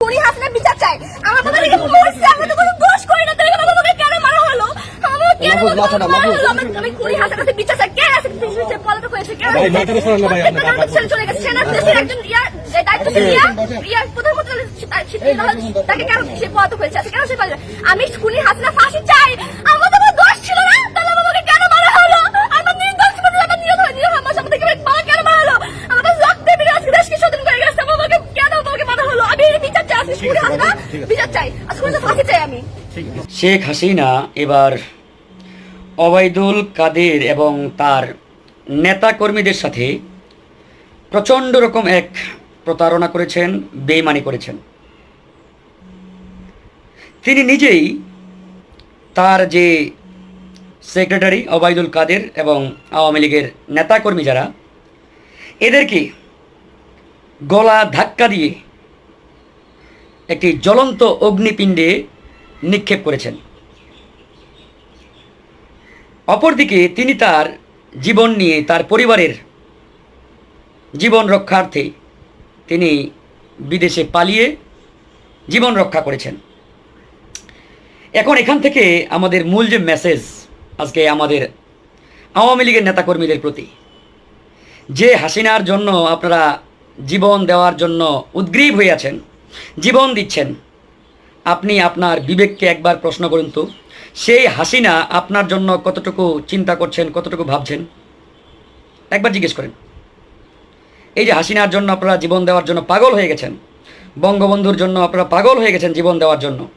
পুরি হাসিনা বিচার চাই আমার বাবা থেকে মরছে আমি তো কোনো দোষ করি না তাই আমার বাবাকে কেন মারা হলো আমার কেন মারা হলো? আমি- আমি পুরি হাসিনার কাছে বিচার চাই কে আছে সে পলাতক হয়েছে কেন ভাই, মাথাটা সরান না ভাই, আপনি ছেলে চলে গেছে সেনা পুলিশের একজন ইয়া দায়িত্বশীল ইয়া ইয়া প্রধানমন্ত্রী তাকে কেন সে পলাতক হয়েছে আচ্ছা, কেন সে পালিয়ে আমি খুনি হাসিনা ফাঁসি চাই আমার তো কোনো দোষ ছিল না তাহলে আমার বাবাকে কেন মারা হলো আমার নির্দোষ জীবন লাগা নিরহ নিরহ আমার সাথে থেকে বাবা কেন মারা হলো আমাদের রক্তে বেরিয়ে আজকে দেশকে স্বাধীন করে গেছে আমার বাবাকে কেন বাবাকে মারা হলো আমি এই বিচার চাই আজকে খুনি হাসিনা বিচার চাই আজকে খুনি ফাঁসি চাই আমি শেখ হাসিনা এবার অবায়দুল কাদের এবং তার নেতাকর্মীদের সাথে প্রচণ্ড রকম এক প্রতারণা করেছেন, বেইমানি করেছেন। তিনি নিজেই তার যে সেক্রেটারি অবায়দুল কাদের এবং আওয়ামী লীগের নেতাকর্মী যারা, এদেরকে গলা ধাক্কা দিয়ে একটি জ্বলন্ত অগ্নিপিণ্ডে নিক্ষেপ করেছেন। অপরদিকে তিনি তার জীবন নিয়ে তার পরিবারের জীবন রক্ষার্থে তিনি বিদেশে পালিয়ে জীবন রক্ষা করেছেন। এখন এখান থেকে আমাদের মূল যে মেসেজ আজকে আমাদের আওয়ামী লীগের নেতাকর্মীদের প্রতি, যে হাসিনার জন্য আপনারা জীবন দেওয়ার জন্য উদ্গ্রীব হয়ে আছেন, জীবন দিচ্ছেন আপনি আপনার বিবেককে একবার প্রশ্ন করুন তো, সেই হাসিনা আপনার জন্য কতটুকু চিন্তা করছেন, কতটুকু ভাবছেন? একবার জিজ্ঞেস করেন। এই যে হাসিনার জন্য আপনারা জীবন দেওয়ার জন্য পাগল হয়ে গেছেন, বঙ্গবন্ধুর জন্য আপনারা পাগল হয়ে গেছেন জীবন দেওয়ার জন্য,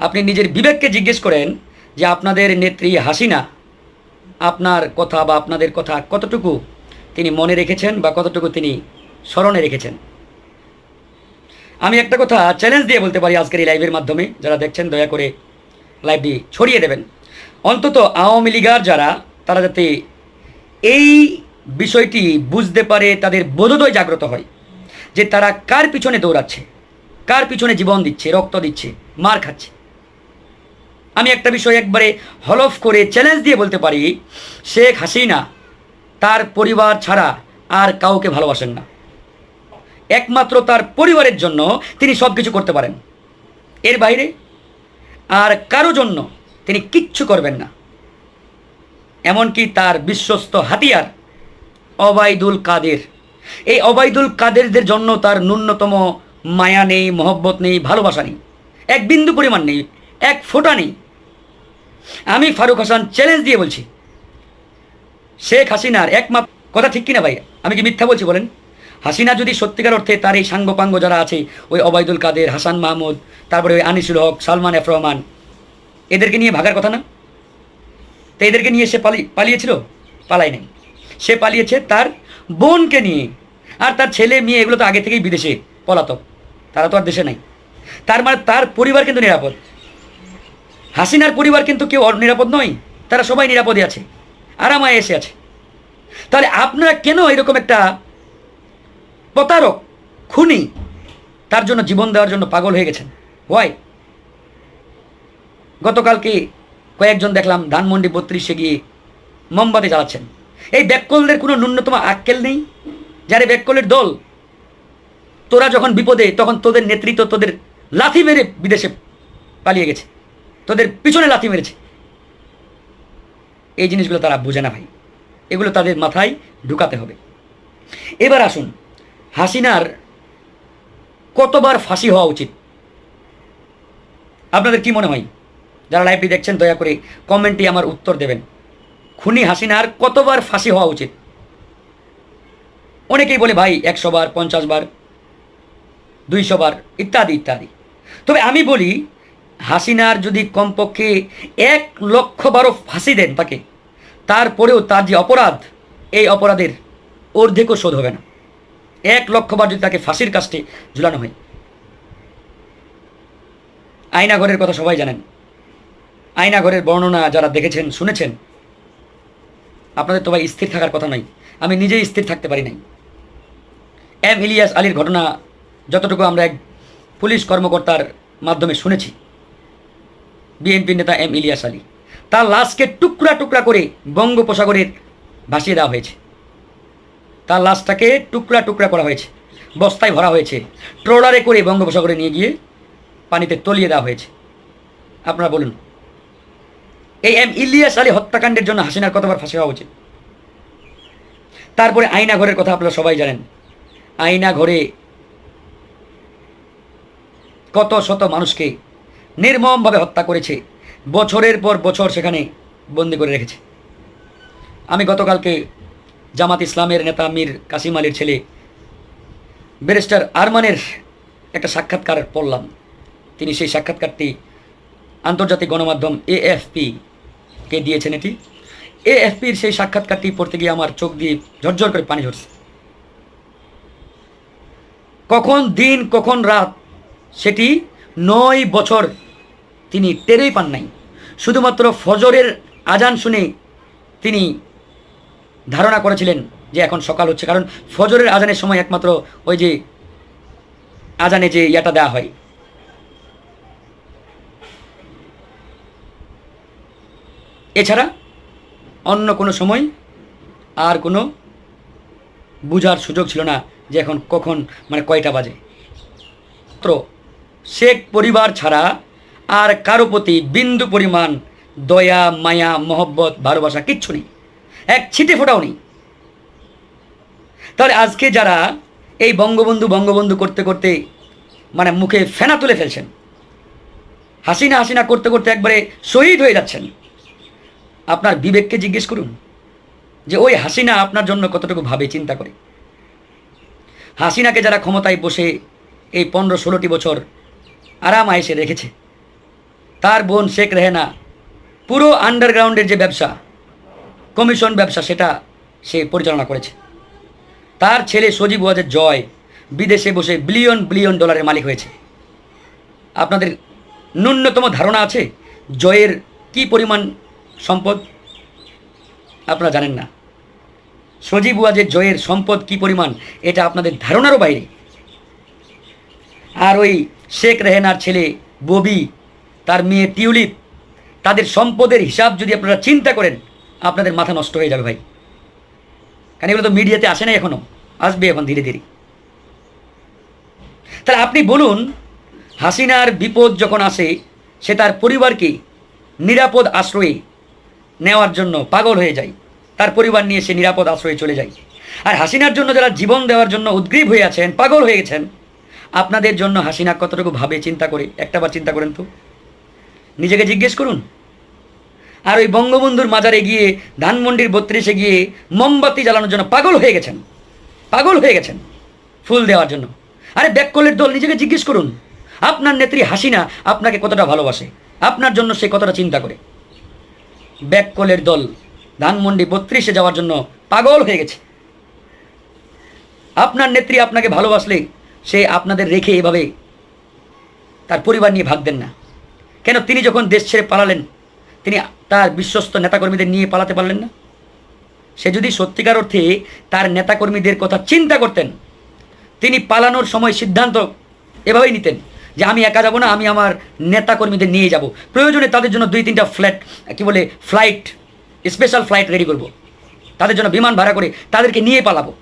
আপনি নিজের বিবেককে জিজ্ঞেস করেন যে আপনাদের নেত্রী হাসিনা, আপনার কথা বা আপনাদের কথা কতটুকু তিনি মনে রেখেছেন বা কতটুকু তিনি স্মরণে রেখেছেন? আমি একটা কথা চ্যালেঞ্জ দিয়ে বলতে পারি আজকের এই লাইভের মাধ্যমে। যারা দেখছেন, দয়া করে লাইভটি ছড়িয়ে দেবেন। অন্তত আওয়ামী লীগার যারা, তারা যাতে এই বিষয়টি বুঝতে পারে, তাদের বোধোদয় জাগ্রত হয় যে তারা কার পিছনে দৌড়াচ্ছে, কার পিছনে জীবন দিচ্ছে, রক্ত দিচ্ছে, মার খাচ্ছে। আমি একটা বিষয় একবারে হলফ করে চ্যালেঞ্জ দিয়ে বলতে পারি, শেখ হাসিনা তার পরিবার ছাড়া আর কাউকে ভালোবাসেন না। একমাত্র তার পরিবারের জন্য তিনি সব কিছু করতে পারেন। এর বাইরে আর কারও জন্য তিনি কিচ্ছু করবেন না। এমনকি তার বিশ্বস্ত হাতিয়ার অবায়দুল কাদের। এই অবায়দুল কাদেরদের জন্য তার ন্যূনতম মায়া নেই, মহব্বত নেই, ভালোবাসা নেই। এক বিন্দু পরিমাণ নেই, এক ফোঁটা নেই। আমি ফারুক হাসান চ্যালেঞ্জ দিয়ে বলছি, শেখ হাসিনার একমাত্র কথা ঠিক কিনা ভাই? আমি কি মিথ্যা বলছি বলেন? হাসিনা যদি সত্যিকার অর্থে তার এই সাঙ্গপাঙ্গ যারা আছে, ওই অবায়দুল কাদের, হাসান মাহমুদ, তারপরে ওই আনিসুল হক, সালমান এফ রহমান, এদেরকে নিয়ে ভাগার কথা না? তো এদেরকে নিয়ে সে পালি পালিয়েছিল? পালাই নাই সে পালিয়েছে তার বোনকে নিয়ে। আর তার ছেলে, মেয়ে, এগুলো তো আগে থেকেই বিদেশে পলাতক। তারা তো আর দেশে নাই। তার মানে তার পরিবার কিন্তু নিরাপদ। হাসিনার পরিবার কিন্তু কেউ নিরাপদ নয়। তারা সবাই নিরাপদে আছে। আরামায় এসে আছে। তাহলে আপনারা কেন এরকম একটা প্রতারক, খুনি, তার জন্য জীবন দেওয়ার জন্য পাগল হয়ে গেছেন। ওয়াই গতকালকে কয়েকজন দেখলাম ধানমন্ডি বত্রিশে গিয়ে মোমবাতি জ্বালাচ্ছেন। এই ব্যাককলদের কোনো ন্যূনতম আক্কেল নেই? যারে ব্যাককলের দল, তোরা যখন বিপদে, তখন তোদের নেতৃত্ব তোদের লাথি মেরে বিদেশে পালিয়ে গেছে। তোদের পিছনে লাথি মেরেছে। এই জিনিসগুলো তারা বোঝে না ভাই। এগুলো তাদের মাথায় ঢুকাতে হবে। এবার আসুন হাসিনার কতবার ফাঁসি হওয়া উচিত? আপনাদের কি মনে হয়? যারা লাইভটি দেখছেন, দয়া করে কমেন্টে আমার উত্তর দেবেন। খুনি হাসিনার কতবার ফাঁসি হওয়া উচিত? অনেকেই বলে, ভাই, একশো বার, পঞ্চাশ বার, দুইশো বার, ইত্যাদি ইত্যাদি। তবে আমি বলি, হাসিনার যদি কমপক্ষে এক লক্ষ বারো ফাঁসি দেন তাকে, তারপরেও তার যে অপরাধ, এই অপরাধের অর্ধেকও শোধ হবে না। এক লক্ষ বার যদি তাকে ফাঁসির কাস্টে ঝুলানো হয়। আয়নাঘরের কথা সবাই জানেন। আয়নাঘরের বর্ণনা যারা দেখেছেন, শুনেছেন, আপনাদের তো স্থির থাকার কথা নয়। আমি নিজেই স্থির থাকতে পারি নাই। এম ইলিয়াস আলীর ঘটনা যতটুকু আমরা এক পুলিশ কর্মকর্তার মাধ্যমে শুনেছি, বিএনপি নেতা এম ইলিয়াস আলী, তার লাশকে টুকরা টুকরা করে বঙ্গোপসাগরের ভাসিয়ে দেওয়া হয়েছে। তার লাশটাকে টুকরা টুকরা করা হয়েছে, বস্তায় ভরা হয়েছে। ট্রলারে করে বঙ্গোপসাগরে নিয়ে গিয়ে পানিতে তলিয়ে দেওয়া হয়েছে। আপনারা বলুন, এই এম ইলিয়াস আলী হত্যাকাণ্ডের জন্য হাসিনার কতবার ফাঁসি হওয়া উচিত? তারপরে আয়না ঘরের কথা আপনারা সবাই জানেন। আয়না ঘরে কত শত মানুষকে নির্মমভাবে হত্যা করেছে, বছরের পর বছর সেখানে বন্দি করে রেখেছে। আমি গতকালকে জামাত ইসলামের নেতা মীর কাসিম আলীর ছেলে, ব্যারিস্টার আরমানের একটা সাক্ষাৎকার পড়লাম। তিনি সেই সাক্ষাৎকারটি আন্তর্জাতিক গণমাধ্যম এএফপি কে দিয়েছেন এটি? এএফপির সেই সাক্ষাৎকারটি পড়তে গিয়ে আমার চোখ দিয়ে ঝরঝর করে পানি ঝরছে। কখন দিন, কখন রাত, সেটি নয় বছর তিনি টেরেই পান নাই। শুধুমাত্র ফজরের আজান শুনে তিনি ধারণা করেছিলেন যে এখন সকাল হচ্ছে। কারণ ফজরের আজানের সময় একমাত্র ওই যে আজানে যে ইয়াটা দেওয়া হয়। এছাড়া অন্য কোনো সময় আর কোনো বুঝার সুযোগ ছিল না যে এখন কখন মানে কয়টা বাজে। মাত্র শেখ পরিবার ছাড়া আর কারও প্রতি বিন্দু পরিমাণ দয়া, মায়া, মহব্বত, ভালোবাসা কিচ্ছু নেই। এক ছিটে ফোটাও নেই তাহলে আজকে যারা এই বঙ্গবন্ধু বঙ্গবন্ধু করতে করতে মানে মুখে ফেনা তুলে ফেলছেন, হাসিনা হাসিনা করতে করতে একবারে শহীদ হয়ে যাচ্ছেন, আপনার বিবেককে জিজ্ঞেস করুন যে ওই হাসিনা আপনার জন্য কতটুকু ভাবে চিন্তা করে? হাসিনাকে যারা ক্ষমতায় বসে এই পনেরো ষোলোটি বছর আরাম আয়েসে রেখেছে, তার বোন শেখ রেহেনা, পুরো আন্ডারগ্রাউন্ডের যে ব্যবসা কমিশন ব্যবসা সেটা সে পরিচালনা করেছে। তার ছেলে সজীব ওয়াজের জয় বিদেশে বসে বিলিয়ন বিলিয়ন ডলারের মালিক হয়েছে। আপনাদের ন্যূনতম ধারণা আছে জয়ের কি পরিমাণ সম্পদ? আপনারা জানেন না। সজীব ওয়াজের জয়ের সম্পদ কি পরিমাণ, এটা আপনাদের ধারণারও বাইরে। আর ওই শেখ রেহেনার ছেলে ববি, তার মেয়ে টিউলিপ, তাদের সম্পদের হিসাব যদি আপনারা চিন্তা করেন আপনাদের মাথা নষ্ট হয়ে যাবে ভাই। কারণ এগুলো তো মিডিয়াতে আসে না এখনও আসবে এখন ধীরে ধীরে। তাহলে আপনি বলুন, হাসিনার বিপদ যখন আসে, সে তার পরিবারকে নিরাপদ আশ্রয়ে নেওয়ার জন্য পাগল হয়ে যায়। তার পরিবার নিয়ে সে নিরাপদ আশ্রয়ে চলে যায়। আর হাসিনার জন্য যারা জীবন দেওয়ার জন্য উদ্গ্রীব হয়ে আছেন, পাগল হয়ে গেছেন, আপনাদের জন্য হাসিনা কতটুকু ভাবে চিন্তা করে? একটাবার চিন্তা করেন তো। নিজেকে জিজ্ঞেস করুন। আর ওই বঙ্গবন্ধুর মাজারে গিয়ে, ধানমন্ডির বত্রিশে গিয়ে মোমবাতি জ্বালানোর জন্য পাগল হয়ে গেছেন। পাগল হয়ে গেছেন ফুল দেওয়ার জন্য। আরে ব্যাককলের দল, নিজেকে জিজ্ঞেস করুন। আপনার নেত্রী হাসিনা আপনাকে কতটা ভালোবাসে? আপনার জন্য সে কতটা চিন্তা করে? ব্যাককলের দল, ধানমন্ডি বত্রিশে যাওয়ার জন্য পাগল হয়ে গেছে। আপনার নেত্রী আপনাকে ভালোবাসলে সে আপনাদের রেখে এভাবে তার পরিবার নিয়ে ভাববেন না। কেন তিনি যখন দেশ ছেড়ে পালালেন তিনি তার বিশ্বস্ত নেতাকর্মীদের নিয়ে পালাতে পারলেন না। সে যদি সত্যিকার অর্থে তার নেতাকর্মীদের কথা চিন্তা করতেন, তিনি পালানোর সময় সিদ্ধান্ত এভাবেই নিতেন যে আমি একা যাব না, আমি আমার নেতাকর্মীদের নিয়ে যাব। প্রয়োজনে তাদের জন্য দুই তিনটা ফ্ল্যাট, কি বলে, ফ্লাইট, স্পেশাল ফ্লাইট রেডি করব। তাদের জন্য বিমান ভাড়া করে তাদেরকে নিয়ে পালাবো।